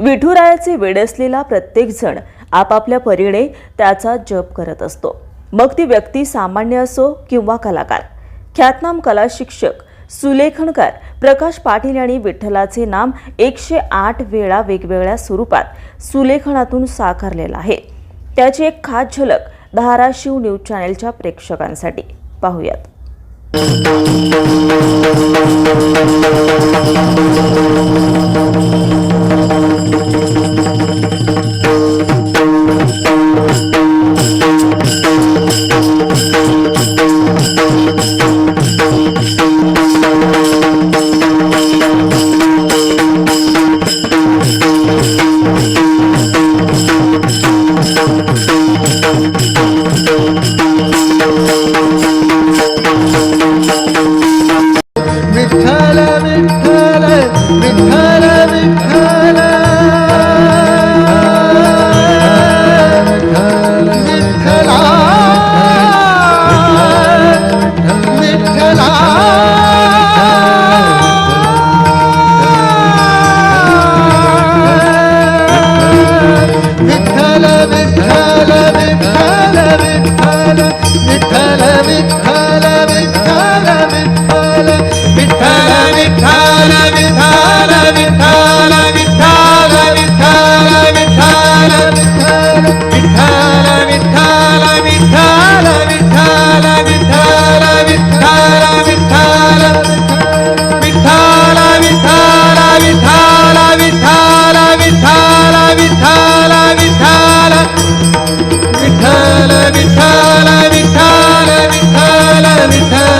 विठुरायाचे वेड असलेला प्रत्येकजण आपापल्या परीने त्याचा जप करत असतो. मग ती व्यक्ती सामान्य असो किंवा कलाकार. ख्यातनाम कला शिक्षक सुलेखनकार प्रकाश पाटील यांनी विठ्ठलाचे नाम एकशे आठ वेळा वेगवेगळ्या स्वरूपात सुलेखनातून साकारलेलं आहे. त्याची एक खास झलक धाराशिव न्यूज चॅनेलच्या प्रेक्षकांसाठी. पाहूयात. بتهلا விட்டார்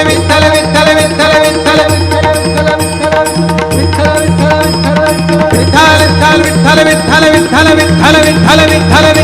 தலைவி தலைவி தலைவி தலைவி தலைவி தலைவி